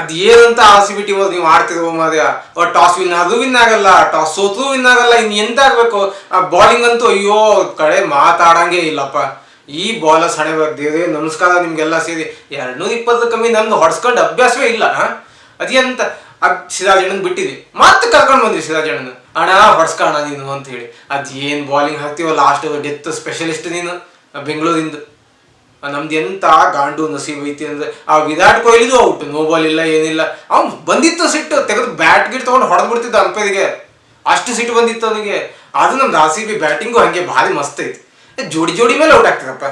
ಅದ್ ಏನಂತ R team ನೀವು ಆಡ್ತಿರೋ ಮಾರ್ಯ? ಟಾಸ್ ವಿನ್ ಅದು ವಿನ್ ಆಗಲ್ಲ, ಟಾಸ್ ಸೋತು ವಿನ್ ಆಗಲ್ಲ, ಇನ್ ಎಂತ ಆಗ್ಬೇಕು? ಬಾಲಿಂಗ್ ಅಂತೂ ಅಯ್ಯೋ, ಕಡೆ ಮಾತಾಡಂಗೆ ಇಲ್ಲಪ್ಪ. ಈ ಬಾಲ ಸಣೆ ಬರ್ದೇವೆ ನಮಸ್ಕಾರ ನಿಮ್ಗೆಲ್ಲ ಸೇರಿ. ಎರಡ್ನೂರ ಇಪ್ಪತ್ತು ಕಮ್ಮಿ ನಮ್ದು ಹೊಡ್ಸ್ಕೊಂಡು ಅಭ್ಯಾಸವೇ ಇಲ್ಲ ಅದೇಂತ ಅದ್ ಸಿರಾಜಣ್ಣನ್ ಬಿಟ್ಟಿದ್ವಿ ಮತ್ತೆ ಕರ್ಕೊಂಡು ಬಂದ್ವಿ ಸಿರಾಜಣ್ಣನ. ಅಣ್ಣ ಹೊಡ್ಸ್ಕೋಣ ನೀನು ಅಂತ ಹೇಳಿ. ಅದ್ ಏನ್ ಬಾಲಿಂಗ್ ಹಾಕ್ತೀವ ಲಾಸ್ಟ್ ಡೆತ್ ಸ್ಪೆಷಲಿಸ್ಟ್ ನೀನು, ಬೆಂಗಳೂರಿಂದ. ನಮ್ದು ಎಂತ ಗಾಂಡು ಐತಿ ಅಂದ್ರೆ ಆ ವಿರಾಟ್ ಕೊಹ್ಲಿದು ಔಟ್, ನೋ ಬಾಲ್ ಇಲ್ಲ, ಏನಿಲ್ಲ. ಅವ್ನು ಬಂದಿತ್ತು ಸಿಟ್ಟು, ತೆಗೆದು ಬ್ಯಾಟ್ ಗಿಟ್ ತೊಗೊಂಡು ಹೊಡೆದು ಬಿಡ್ತಿದ್ದ ಅಂಪೈರಿಗೆ ಅಷ್ಟು ಸಿಟ್ಟು ಬಂದಿತ್ತು ಅವನಿಗೆ. ಅದು ನಮ್ದು ಆರ್ ಸಿ ಬಿ ಬ್ಯಾಟಿಂಗು ಹಂಗೆ ಭಾರಿ ಮಸ್ತ್ ಐತಿ. ಜೋಡಿ ಜೋಡಿ ಮೇಲೆ ಔಟ್ ಆಗ್ತದಪ್ಪ.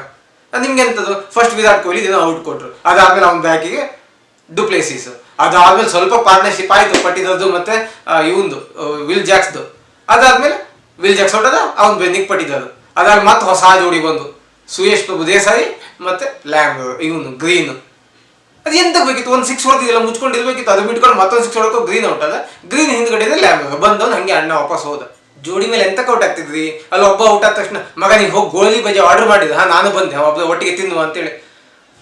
ನಿಮ್ಗೆ ಎಂಥದ್ದು ಫಸ್ಟ್ ವಿರಾಟ್ ಕೊಹ್ಲಿ, ದಿನ ಔಟ್ ಕೊಟ್ರು. ಅದಾದ್ಮೇಲೆ ಅವ್ನ ಬ್ಯಾಕಿಗೆ ಡುಪ್ಲೇಸಿಸ್ ಅದಾದ್ಮೇಲೆ ಸ್ವಲ್ಪ ಪಾರ್ಟ್ನರ್ಶಿಪ್ ಆಯ್ತು, ಪಟ್ಟಿದದ್ದು ಮತ್ತೆ ಇವಂದು ವಿಲ್ ಜಾಕ್ಸ್ದು ಅದಾದ್ಮೇಲೆ ವಿಲ್ ಜಾಕ್ಸ್ ಹೊಟ್ಟದ ಅವ್ನು ಬೆನ್ನಿಗೆ ಪಟ್ಟಿದ್ದದು. ಅದಾದ್ಮೇಲೆ ಮತ್ತೆ ಹೊಸ ಜೋಡಿ ಬಂದು. ಸುಯೇಶ್ ಪ್ರಭು ದೇಸಾಯಿ ಮತ್ತೆ ಲ್ಯಾಂಬ್ ಇವನು ಗ್ರೀನ್. ಅದು ಎಂತ ಬೇಕಿತ್ತು? ಒಂದು ಸಿಕ್ಸ್ ಹೊಡೆದಿಲ್ಲ ಮುಚ್ಕೊಂಡಿರ್ಬೇಕಿತ್ತು ಅದು ಬಿಟ್ಕೊಂಡು ಮತ್ತೊಂದು ಸಿಕ್ಸ್ ಹೊಡಕೋ ಗ್ರೀನ್ ಔಟ್ ಅಲ್ಲ. ಗ್ರೀನ್ ಹಿಂದ್ಗಡೆ ಲ್ಯಾಂಬ್ ಬಂದವನು ಹಂಗೆ ಅಣ್ಣ ವಾಪಸ್ ಹೋದ. ಜೋಡಿ ಮೇಲೆ ಎಂತ ಔಟ್ ಆಗ್ತಿದ್ರಿ ಅಲ್ಲಿ ಒಬ್ಬ ಔಟ್ ಆದ ತಕ್ಷಣ, ಮಗ ನೀವು ಹೋಗಿ ಗೋಳಿ ಬಜೆ ಆರ್ಡರ್ ಮಾಡಿದ. ಹಾಂ, ನಾನು ಬಂದೆ. ಒಬ್ಬ ಒಟ್ಟಿಗೆ ತಿನ್ನು ಅಂತೇಳಿ.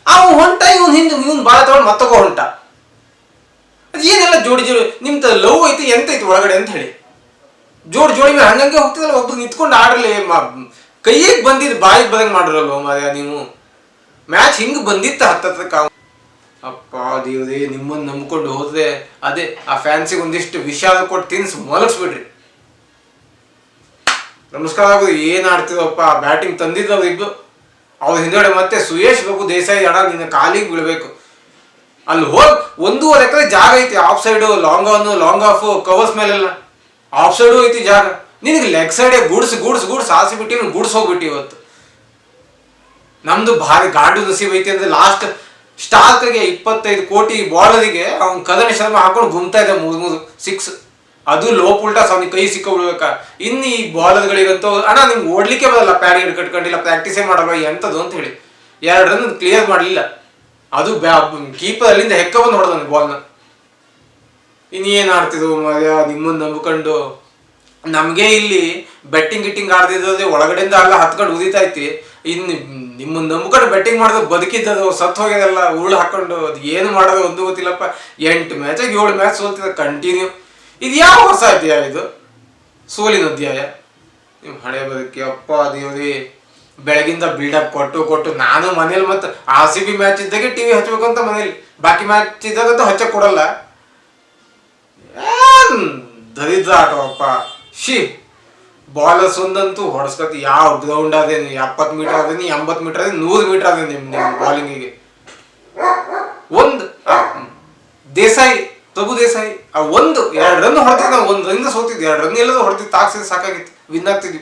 ಅವ್ ಹೊಂಟ, ಇವನ್ ಹಿಂದೆ, ಇವನ್ ಭಾಳ ತಗೊಂಡು ಮತ್ತೊಬ್ಬ ಹೊಂಟ. ಅದು ಏನೆಲ್ಲ ಜೋಡಿ ಜೋಡಿ ನಿಮ್ದು ಲವ್ ಐತಿ, ಎಂತ ಐತಿ ಒಳಗಡೆ ಅಂತ ಹೇಳಿ. ಜೋಡಿ ಜೋಡಿ ಮೇಲೆ ಹಂಗಂಗೆ ಹೋಗ್ತದಲ್ಲ ಒಬ್ರು ನಿಂತ್ಕೊಂಡು ಆಡಲಿ ಕೈಯಿಗೆ ಬಂದಿದ್ದು ಬಾಯಿಗೆ ಬಂದಂಗೆ ಮಾಡಿರಲ್ವ ಮಾರ್ಯ ನೀವು. ಮ್ಯಾಚ್ ಹಿಂಗೆ ಬಂದಿತ್ತ ಹತ್ತತ್ರಕ್ಕೆ ಅಪ್ಪ ದೇವ್ರೇ ನಿಮ್ಮನ್ನು ನಂಬ್ಕೊಂಡು ಹೋದ್ರೆ ಅದೇ, ಆ ಫ್ಯಾನ್ಸಿಗೆ ಒಂದಿಷ್ಟು ವಿಷಾದ ಕೊಟ್ಟು ತಿನ್ಸ್ ಮಲಗಿಸ್ಬಿಡ್ರಿ. ನಮಸ್ಕಾರ ಆಗೋದು ಏನ್ ಆಡ್ತಿದವಪ್ಪ ಬ್ಯಾಟಿಂಗ್ ತಂದಿದ್ದವ್ರು ಇಬ್ಬರು ಅವ್ರ ಹಿಂದೆಗಡೆ ಮತ್ತೆ ಸುಯೇಶ್ ಬಾಬು ದೇಸಾಯಿ ಅಣ್ಣ, ನಿನ್ನ ಕಾಲಿಗೆ ಬೀಳ್ಬೇಕು. ಅಲ್ಲಿ ಹೋಗಿ, ಒಂದೂವರೆ ಎಕರೆ ಜಾಗ ಐತಿ off side long on long off covers ಮೇಲೆಲ್ಲ. ಆಫ್ ಸೈಡು ಐತಿ ಜಾಗ. ನಿನಗೆ ಲೆಗ್ ಸೈಡೆ ಗೂಡ್ಸ್ ಗೂಡ್ಸ್ ಗೂಡ್ಸ್ ಆಸಿ ನೀನು ಗೂಡ್ಸ್ ಹೋಗ್ಬಿಟ್ಟು ಇವತ್ತು. ನಮ್ದು ಭಾರಿ ಗಾಡು ನಸೀಬ್ ಐತಿ ಅಂದ್ರೆ ಲಾಸ್ಟ್ ಸ್ಟಾಕ್ಗೆ ಇಪ್ಪತ್ತೈದು ಕೋಟಿ ಬಾಲರಿಗೆ ಅವ್ನು ಕದನ ಶರ್ಮ ಹಾಕೊಂಡು ಗುಮ್ತಾ ಇದೆ ಮೂರು ಮೂರು ಸಿಕ್ಸ್ ಅದು ಲೋ ಉಲ್ಟಾ ಅವ್ನಿಗೆ ಕೈ ಸಿಕ್ಕ ಇನ್ನು ಈ ಬಾಲರ್ಗಳಿಗಂತೂ ಅಣ್ಣ, ನಿಮ್ಗೆ ಓಡ್ಲಿಕ್ಕೆ ಬರಲ್ಲ ಪ್ಯಾಡ್ ಗಿಡ್ ಕಟ್ಕೊಂಡಿಲ್ಲ ಪ್ರಾಕ್ಟೀಸೇ ಮಾಡಲ್ಲ ಎಂಥದ್ದು ಅಂತ ಹೇಳಿ. ಎರಡು ರನ್ ಕ್ಲಿಯರ್ ಮಾಡಲಿಲ್ಲ. ಅದು ಕೀಪರ್ ಅಲ್ಲಿಂದ ಹೆಕ್ಕ ಬಂದು ಹೊಡೆದ ಬಾಲ್ನ ಇನ್ನೇನು ಆಡ್ತಿದ್ವು ನಿಮ್ಮನ್ನು ನಂಬ್ಕೊಂಡು. ನಮಗೆ ಇಲ್ಲಿ ಬೆಟ್ಟಿಂಗ್ ಗಿಟ್ಟಿಂಗ್ ಆಡ್ತಿದ್ದದೆ ಒಳಗಡೆಯಿಂದ ಎಲ್ಲ ಹತ್ಕೊಂಡು ಉದಿತಾ ಐತಿ ಇನ್ನು ನಿಮ್ಮನ್ನ ನಂಬ್ಕೊಂಡು ಬೆಟ್ಟಿಂಗ್ ಮಾಡೋದು ಬದುಕಿದ್ದದು ಸತ್ತು ಹೋಗ್ಯದಲ್ಲ, ಉರುಳು ಹಾಕೊಂಡು ಅದು ಏನು ಮಾಡೋದು ಒಂದು ಗೊತ್ತಿಲ್ಲಪ್ಪ. ಎಂಟು ಮ್ಯಾಚಾಗಿ ಏಳು ಮ್ಯಾಚ್ ಸೋಲ್ತಿದ ಕಂಟಿನ್ಯೂ ಇದು ಯಾವ ಹೊಸ ಅಧ್ಯಾಯ ಇದು? ಸೋಲಿನ ಅಧ್ಯಾಯ. ನಿಮ್ಮ ಹಳೆ ಬದುಕಿ, ಅಪ್ಪ ದೇವ್ರಿ, ಬೆಳಗಿಂದ ಬಿಲ್ಡಪ್ ಕೊಟ್ಟು ಕೊಟ್ಟು ನಾನು ಮನೇಲಿ ಮತ್ತೆ ಆರ್ ಸಿ ಬಿ ಮ್ಯಾಚ್ ಇದ್ದಾಗೆ ಟಿವಿ ಹಚ್ಬೇಕು ಅಂತ ಮನೇಲಿ. ಬಾಕಿ ಮ್ಯಾಚ್ ಇದ್ದಾಗಂತೂ ಹಚ್ಚಕ್ಕೆ ಕೊಡಲ್ಲ. ದರಿದ್ರ ಆಟವಪ್ಪ ಶಿ ಬಾಲರ್ಸ್ ಒಂದಂತೂ ಹೊಡ್ಸ್ಕತಿ. ಯಾವ ಗ್ರೌಂಡ್ ಅದೇನು ಎಪ್ಪತ್ತು ಮೀಟರ್ ಅದೇನಿ ಎಂಬತ್ತು ಮೀಟರ್ ಅದೇ ನೂರು ಮೀಟರ್ ಅದೇ ನಿಮ್ಮ ನಿಮ್ಮ ಬಾಲಿಂಗಿಗೆ ಒಂದು ದೇಸಾಯಿ ಪ್ರಭು ದೇಸಾಯಿ, ಆ ಒಂದು, ಎರಡು ರನ್ ಹೊಡೆದಿದ್ದು ನಾವು ಒಂದು ರನ್ ಸೋತಿದ್ವಿ ಎರಡು ರನ್ ಎಲ್ಲದೂ ಹೊಡ್ತಿದ್ದು, ತಾಕ್ಸಿದ್ರೆ ಸಾಕಾಗಿತ್ತು ವಿನ್ ಆಗ್ತಿದ್ವಿ.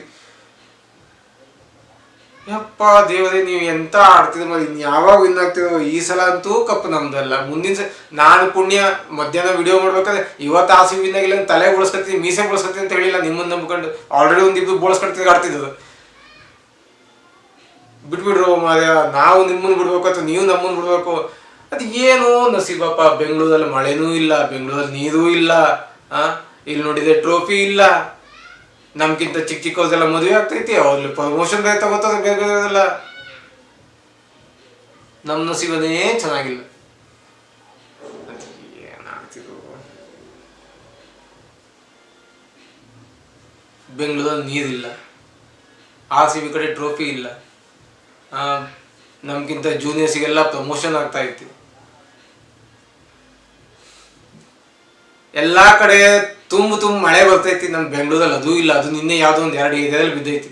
ಯಪ್ಪ ದೇವರೇ, ನೀವು ಎಂತ ಆಡ್ತಿದ್ರು ಇನ್ ಯಾವಾಗ ವಿನ್ ಆಗ್ತಿದ್ರು ಈ ಸಲ ಅಂತೂ ಕಪ್ ನಮ್ದಲ್ಲ. ಮುಂದಿನ ಸ, ನಾನು ಪುಣ್ಯ ಮಧ್ಯಾಹ್ನ ವಿಡಿಯೋ ಮಾಡ್ಬೇಕಾದ್ರೆ ಇವತ್ತು ಆಸೆ ವಿನ್ ಆಗಿಲ್ಲ ತಲೆ ಬೋಳ್ಸ್ಕೊತೀನಿ ಮೀಸೆ ಬೋಳ್ಸ್ಕೊತೀನಿ ಅಂತ ಹೇಳಿಲ್ಲ, ನಿಮ್ಮನ್ನ ನಂಬ್ಕೊಂಡು ಆಲ್ರೆಡಿ ಒಂದು ಇಬ್ಬರು ಬೋಳ್ಸ್ಕೊಳ್ತಿದ್ದು ಆಡ್ತಿದ್ದು ಬಿಟ್ಬಿಡ್ರು ಮಾರ್ಯ ನಾವು ನಿಮ್ಮನ್ನ ಬಿಡ್ಬೇಕು ಅಥವಾ ನೀವು ನಮ್ಮನ್ನ ಬಿಡ್ಬೇಕು. ಅದು ಏನು ನಸೀಬಪ್ಪ ಬೆಂಗಳೂರಲ್ಲಿ ಮಳೆನೂ ಇಲ್ಲ, ಬೆಂಗಳೂರಲ್ಲಿ ನೀರೂ ಇಲ್ಲ ಇಲ್ಲಿ ನೋಡಿದ್ರೆ ಟ್ರೋಫಿ ಇಲ್ಲ. ನಮ್ಗಿಂತ ಚಿಕ್ಕ ಚಿಕ್ಕವ್ರದೆಲ್ಲ ಮದುವೆ ಆಗ್ತೈತಿ ಅವ್ರಲ್ಲಿ ಪ್ರಮೋಷನ್ ಬೇರೆ ತಗೋತಾರೆ, ಬೇರೆ ಬೇರೆದೆಲ್ಲ ನಮ್ಮ ಸಿಗೋದೇ ಚೆನ್ನಾಗಿಲ್ಲ. ಬೆಂಗಳೂರಲ್ಲಿ ನೀರಿಲ್ಲ. ಆರ್ ಸಿ ಬಿ ಕಡೆ ಟ್ರೋಫಿ ಇಲ್ಲ. ನಮ್ಗಿಂತ ಜೂನಿಯರ್ಸಿಗೆಲ್ಲ ಪ್ರಮೋಷನ್ ಆಗ್ತಾ ಇತ್ತು. ಎಲ್ಲಾ ಕಡೆ ತುಂಬ ತುಂಬ ಮಳೆ ಬರ್ತೈತಿ ನಮ್ಮ ಬೆಂಗಳೂರಲ್ಲಿ ಅದು ಇಲ್ಲ, ಅದು ನಿನ್ನೆ ಯಾವುದೋ ಒಂದು ಎರಡು ಏರಿಯಾದಲ್ಲಿ ಬಿದ್ದೈತಿ.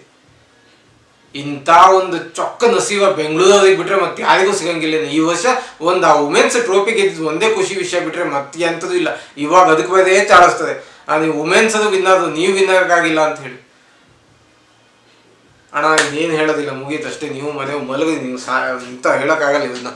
ಇಂಥ ಒಂದು ಚೊಕ್ಕ ನಸೀವ ಬೆಂಗಳೂರಿಗೆ ಬಿಟ್ರೆ ಮತ್ತೆ ಯಾರಿಗೂ ಸಿಗಂಗಿಲ್ಲ. ಈ ವರ್ಷ ಒಂದು ಆ ವುಮೆನ್ಸ್ ಟ್ರೋಫಿ ಗೆದ್ದಿದ್ದು ಒಂದೇ ಖುಷಿ ವಿಷಯ ಬಿಟ್ರೆ ಮತ್ತೆ ಎಂಥದ್ದು ಇಲ್ಲ. ಇವಾಗ ಅದಕ್ಕೆ ಬೇರೆ ಚಾಡಿಸ್ತದೆ ಆ ನೀವು ವುಮೆನ್ಸ್ ಅದು ವಿನ್ ಆದ್ರು ನೀವು ವಿನ್ ಆಗಿಲ್ಲ ಅಂತ ಹೇಳಿ. ಅಣ್ಣ ಏನು ಹೇಳೋದಿಲ್ಲ, ಮುಗೀತು ಅಷ್ಟೇ. ನೀವು ಮನೆ ಮಲಗಿ ನೀವು ಸಾ ಇಂಥ ಹೇಳೋಕ್ಕಾಗಲ್ಲ ಇದನ್ನ